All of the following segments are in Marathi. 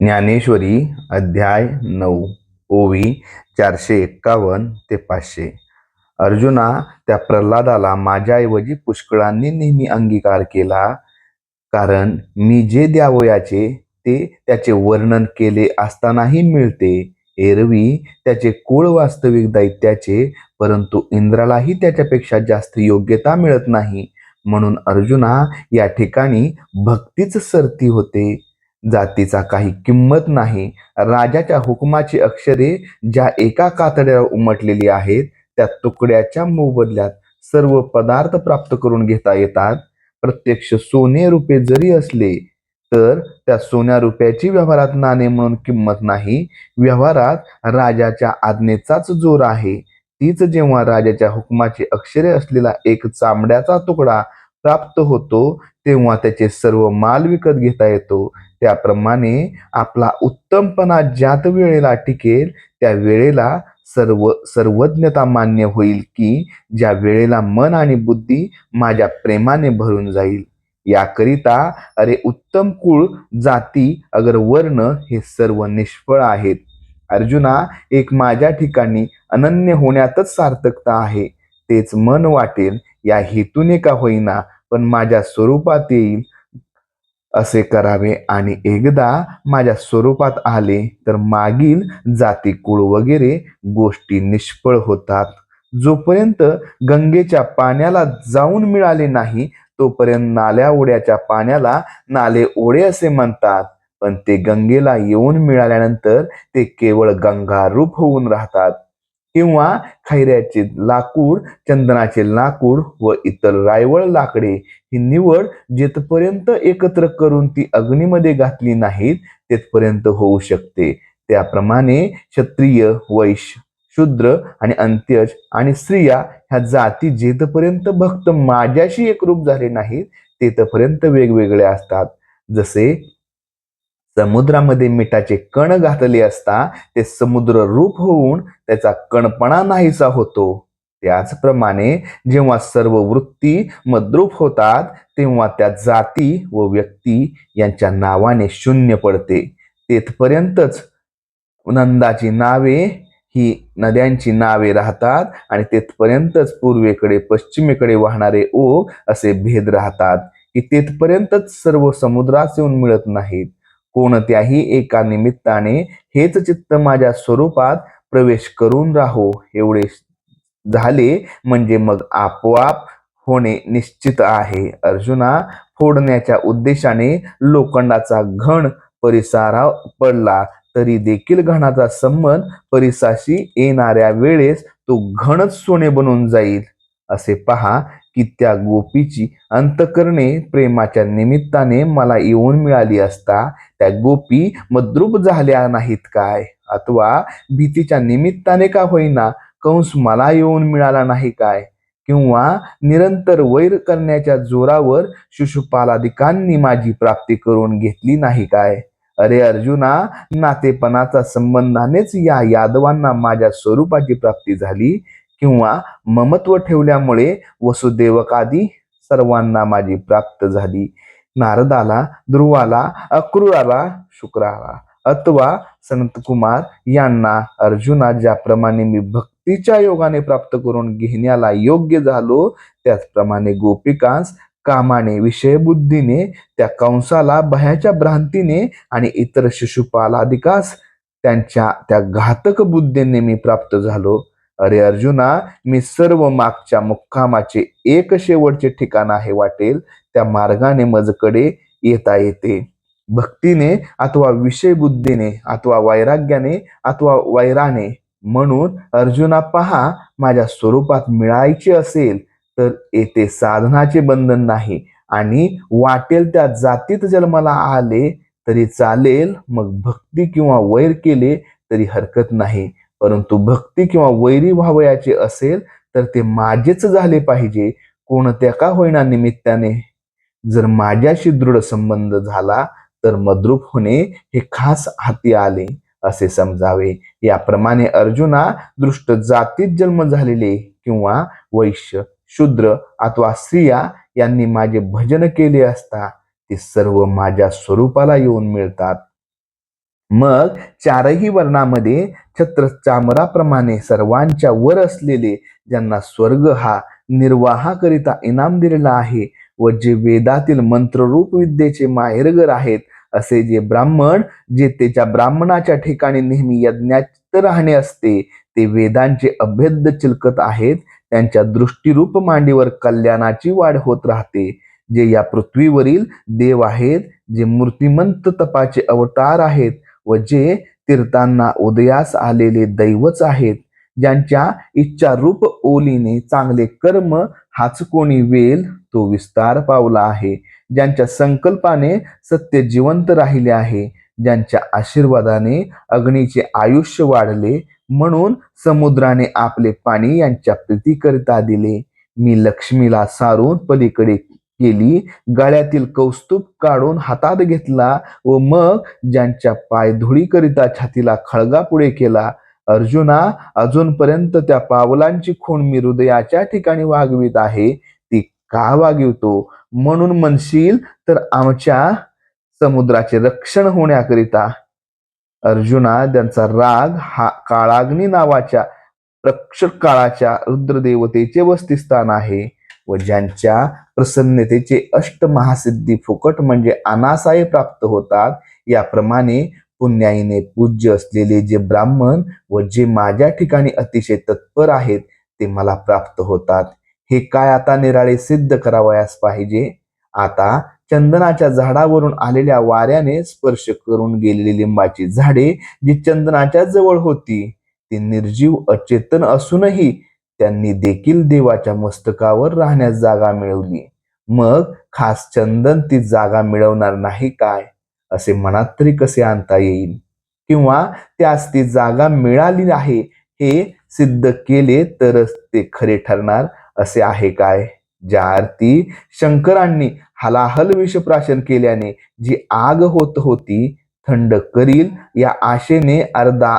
ज्ञानेश्वरी अध्याय नऊ ओवी चारशे एक्कावन्न ते पाचशे. अर्जुना त्या प्रल्हादाला माझ्याऐवजी पुष्कळांनी नेहमी अंगीकार केला कारण मी जे द्यावयाचे ते त्याचे वर्णन केले असतानाही मिळते. एरवी त्याचे कुळ वास्तविक दैत्याचे परंतु इंद्रालाही त्याच्यापेक्षा जास्त योग्यता मिळत नाही. म्हणून अर्जुना या ठिकाणी भक्तीच सरती होते. जातीचा काही किंमत नाही. राजाच्या हुकुमाची अक्षरे ज्या एका कातड्यावर उमटलेली आहेत त्या तुकड्याच्या मोबदल्यात सर्व पदार्थ प्राप्त करून घेता येतात. प्रत्यक्ष सोने रुपये जरी असले तर त्या सोन्या रुपयाची व्यवहारात नाणे म्हणून किंमत नाही. व्यवहारात राजाच्या आज्ञेचाच जोर आहे. तीच जेव्हा राजाच्या हुकमाची अक्षरे असलेला एक चामड्याचा तुकडा प्राप्त होतो तेव्हा त्याचे सर्व माल विकत घेता येतो. त्याप्रमाणे आपला उत्तमपणा ज्यात वेळेला टिकेल त्या वेळेला सर्व सर्वज्ञता मान्य होईल की ज्या वेळेला मन आणि बुद्धी माझ्या प्रेमाने भरून जाईल. याकरिता अरे उत्तम कुळ जाती अगर वर्ण हे सर्व निष्फळ आहेत. अर्जुना एक माझ्या ठिकाणी अनन्य होण्यातच सार्थकता आहे. तेच मन वाटेल या हेतूने का होईना पण माझ्या स्वरूपात येईल असे करावे आणि एकदा माझ्या स्वरूपात आले तर मागील जाती कुळ वगैरे गोष्टी निष्फळ होतात. जोपर्यंत गंगेच्या पाण्याला जाऊन मिळाले नाही तोपर्यंत नाल्या ओढ्याच्या पाण्याला नाले ओढे असे म्हणतात. पण ते गंगेला येऊन मिळाल्यानंतर ते केवळ गंगारूप होऊन राहतात. किंवा खैऱ्याचे लाकूड चंदनाचे लाकूड व इतर रायवळ लाकडे ही निवड जिथपर्यंत एकत्र करून ती अग्नीमध्ये घातली नाहीत तिथपर्यंत होऊ शकते. त्याप्रमाणे क्षत्रिय वैश्य शूद्र आणि अंत्यज आणि स्त्रिया ह्या जाती जेथपर्यंत भक्त माझ्याशी एकरूप झाले नाहीत तेथपर्यंत वेगवेगळे असतात. जसे समुद्रामध्ये मिठाचे कण घातले असता ते समुद्र रूप होऊन त्याचा कणपणा नाहीसा होतो. त्याचप्रमाणे जेव्हा सर्व वृत्ती मद्रूप होतात तेव्हा त्या जाती व व्यक्ती यांच्या नावाने शून्य पडते. तेथपर्यंतच नंदाची नावे ही नद्यांची नावे राहतात आणि तेथपर्यंतच पूर्वेकडे पश्चिमेकडे वाहणारे ओ असे भेद राहतात की तेथपर्यंतच सर्व समुद्रास येऊन मिळत नाहीत. कोणत्याही एका निमित्ताने हेच चित्त माझ्या स्वरूपात प्रवेश करून राहो. एवढे झाले म्हणजे मग आपोआप होणे निश्चित आहे. अर्जुना फोडण्याच्या उद्देशाने लोखंडाचा घण परिसारा पडला. तरी देखील घणाचा संबंध परिसाशी येणाऱ्या वेळेस तो घणच सोने बनून जाईल. असे पहा की त्या गोपीची अंतकरणे प्रेमाच्या निमित्ताने मला येऊन मिळाली असता त्या गोपी मद्रुप झाल्या नाहीत काय? अथवा भीतीच्या निमित्ताने का होईना कंस मला येऊन मिळाला नाही काय? किंवा निरंतर वैर करण्याच्या जोरावर शिशुपालाधिकांनी माझी प्राप्ती करून घेतली नाही काय? अरे अर्जुना नातेपणाचा संबंधानेच या यादवांना माझ्या स्वरूपाची प्राप्ती झाली. किंवा ममत्व ठेवल्यामुळे वसुदेवकादी सर्वांना माझी प्राप्त झाली. नारदाला ध्रुवाला अक्रूराला शुक्राला अथवा संतकुमार यांना अर्जुना ज्याप्रमाणे मी भक्तीच्या योगाने प्राप्त करून घेण्याला योग्य झालो त्याचप्रमाणे गोपिकांस कामाने विषयबुद्धीने त्या कंसाला भयाच्या भ्रांतीने आणि इतर शिशुपालाधिकास त्यांच्या त्या घातक बुद्धीने मी प्राप्त झालो. अरे अर्जुना मी सर्व मागच्या मुक्कामाचे एक शेवटचे ठिकाण आहे वाटेल. त्या मार्गाने मजकडे येता येते. भक्तीने अथवा विषय बुद्धीने अथवा वैराग्याने अथवा वैराने म्हणून अर्जुना पहा माझ्या स्वरूपात मिळायचे असेल तर येथे साधनाचे बंधन नाही आणि वाटेल त्या जातीत जन्माला आले तरी चालेल. मग भक्ती किंवा वैर केले तरी हरकत नाही. परंतु भक्ती किंवा वैरी व्हावयाचे असेल तर ते माझेच झाले पाहिजे. कोणत्या का होईना निमित्ताने? जर माझ्याशी दृढ संबंध झाला तर मद्रूप होणे हे खास हाती आले असे समजावे. याप्रमाणे अर्जुना दृष्ट जातीत जन्म झालेले किंवा वैश्य शूद्र अथवा स्त्रिया यांनी माझे भजन केले असता ते सर्व माझ्या स्वरूपाला येऊन मिळतात. मग चारही वर्णामध्ये छत्र चामराप्रमाणे सर्वांच्या वर असलेले ज्यांना स्वर्ग हा निर्वाहाकरिता इनाम दिलेला आहे व जे वेदातील मंत्ररूप विद्येचे माहेरगर आहेत असे जे ब्राह्मण जे त्याच्या ब्राह्मणाच्या ठिकाणी नेहमी यज्ञात राहणे असते ते वेदांचे अभेद्य चिलकत आहेत. त्यांच्या दृष्टीरूप मांडीवर कल्याणाची वाढ होत राहते. जे या पृथ्वीवरील देव आहेत जे मूर्तिमंत तपाचे अवतार आहेत व जे तीर्थांना उदयास आलेले दैवच आहेत ज्यांच्या इच्छारूप ओलीने चांगले कर्म हाच कोणी वेल तो विस्तार पावला आहे. ज्यांच्या संकल्पाने सत्य जिवंत राहिले आहे ज्यांच्या आशीर्वादाने अग्नीचे आयुष्य वाढले म्हणून समुद्राने आपले पाणी यांच्या प्रीतीकरिता दिले. मी लक्ष्मीला सारून पलीकडे केली गळ्यातील कौस्तुभ काढून हातात घेतला व मग ज्यांच्या पायधुळीकरिता छातीला खळगा पुढे केला अर्जुना अजूनपर्यंत त्या पावलांची खूण मी हृदयाच्या ठिकाणी वागवीत आहे ती का वागवितो? म्हणून म्हणशील तर आमच्या समुद्राचे रक्षण होण्याकरिता. अर्जुना त्यांचा राग हा काळाग्नी नावाच्या रक्षक काळाच्या रुद्रदेवतेचे वस्तिस्थान आहे व ज्यांच्या प्रसन्नतेचे अष्ट महासिद्धी फुकट म्हणजे अनासाय प्राप्त होतात. याप्रमाणे पुण्याईने पूज्य असलेले जे ब्राह्मण व जे माझ्या ठिकाणी अतिशय तत्पर आहेत ते मला प्राप्त होतात. हे काय आता निराळे सिद्ध करावयास पाहिजे? आता चंदनाच्या झाडावरून आलेल्या वाऱ्याने स्पर्श करून गेलेली लिंबाची झाडे जी चंदनाच्या जवळ होती ती निर्जीव अचेतन असूनही त्यांनी देखील देवाच्या मस्तकावर राहण्यास जागा मिळवली. मग खास चंदन ती जागा मिळवणार नाही काय? असे मनात तरी कसे आणता येईल? किंवा त्यास ती जागा मिळाली आहे हे सिद्ध केले तरच ते खरे ठरणार असे आहे काय? ज्या अर्थी शंकरांनी हलाहल विषप्राशन केल्याने जी आग होत होती थंड करील या आशेने अर्धा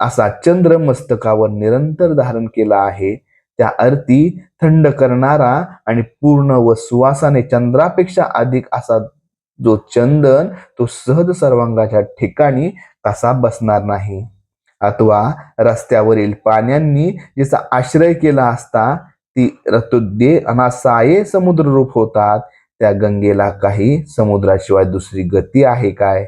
असा चंद्र मस्तकावर निरंतर धारण केला आहे. त्या अर्थी थंड करणारा आणि पूर्ण व सुवासाने चंद्रापेक्षा अधिक असा जो चंदन तो सहज सर्वांगाच्या ठिकाणी कसा बसणार नाही? अथवा रस्त्यावरील पाण्यांनी जिचा आश्रय केला असता ती रतुद्ये अनासाये समुद्र रूप होतात. त्या गंगेला काही समुद्राशिवाय दुसरी गती आहे काय?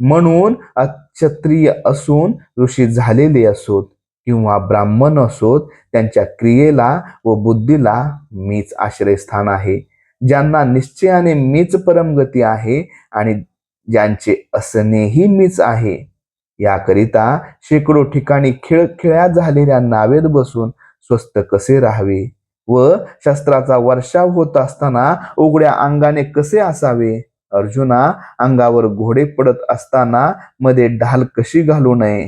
म्हणून क्षत्रिय असून ऋषी झालेले असोत किंवा ब्राह्मण असोत त्यांच्या क्रियेला व बुद्धीला मीच आश्रयस्थान आहे. ज्यांना निश्चयाने मीच परमगती आहे आणि ज्यांचे असणेही मीच आहे. याकरिता शेकडो ठिकाणी खेळ खेळ्या झालेल्या नावेत बसून स्वस्त कसे राहावे व शस्त्राचा वर्षाव होत असताना उघड्या अंगाने कसे असावे? अर्जुना अंगावर घोडे पडत असताना मध्ये ढाल कशी घालू नये?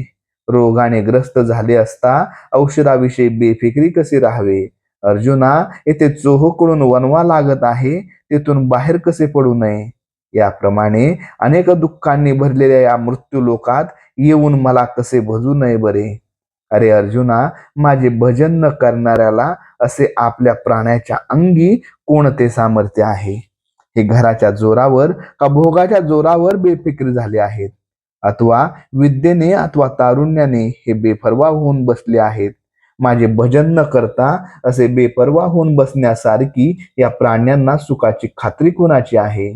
रोगाने ग्रस्त झाले असता औषधाविषयी बेफिक्री कसे राहावे? अर्जुना येथे चोहकडून वनवा लागत आहे तेथून बाहेर कसे पडू नये? याप्रमाणे अनेक दुःखांनी भरलेल्या या मृत्यू लोकात येऊन मला कसे भजू नये बरे? अरे अर्जुना माझे भजन न करणाऱ्याला असे आपल्या प्राण्याच्या अंगी कोणते सामर्थ्य आहे? हे घराच्या जोरावर का भोगाच्या जोरावर बेफिक्र झाले आहेत? अथवा विद्येने अथवा तारुण्याने हे बेफरवा होऊन बसले आहेत? माझे भजन न करता असे बेपरवा होऊन बसण्यासारखी या प्राण्यांना सुखाची खात्री कोणाची आहे?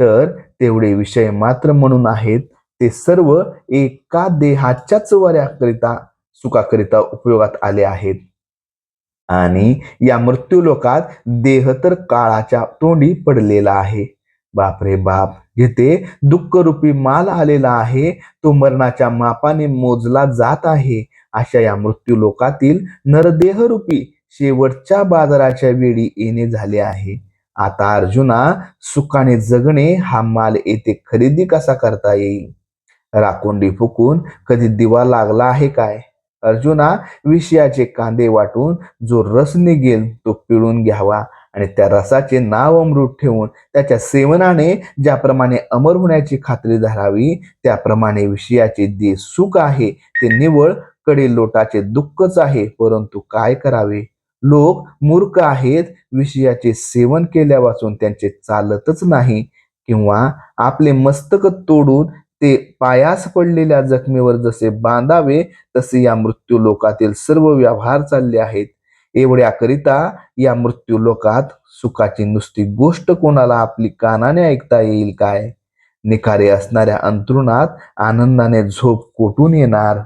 तर तेवढे विषय मात्र म्हणून आहेत ते सर्व एका देहाच्याच वर्याकरिता सुखाकरिता उपयोगात आले आहेत. आणि या मृत्यूलोकात देह तर काळाच्या तोंडी पडलेला आहे. बापरे बाप जिथे दुःखरूपी माल आलेला आहे. तो मरणाच्या मापाने मोजला जात आहे. अशा या मृत्यूलोकातील नरदेहरूपी शेवटच्या बाजाराच्या वेळी येणे झाले आहे. आता अर्जुना सुखाने जगणे हा माल येथे खरेदी कसा करता येईल? राखोंडी फुकून कधी दिवा लागला आहे काय? अर्जुना विषयाचे कांदे वाटून जो रस निघेल तो पिळून घ्यावा आणि त्या रसाचे नाव अमृत ठेवून त्याच्या सेवनाने ज्याप्रमाणे अमर होण्याची खात्री धरावी त्याप्रमाणे विषयाचे जे सुख आहे ते निवळकडे लोटाचे दुःखच आहे परंतु काय करावे? लोक मूर्ख आहेत विषयाचे सेवन केल्यापासून त्यांचे चालतच नाही किंवा आपले मस्तक तोडून ते पायास पडलेल्या जखमेवर जसे बांधावे तसे या मृत्यू लोकातील सर्व व्यवहार चालले आहेत. एवढ्याकरिता या मृत्यू लोकात सुखाची नुसती गोष्ट कोणाला आपली कानाने ऐकता येईल काय? निखारे असणाऱ्या अंतरुणात आनंदाने झोप कोटून येणार?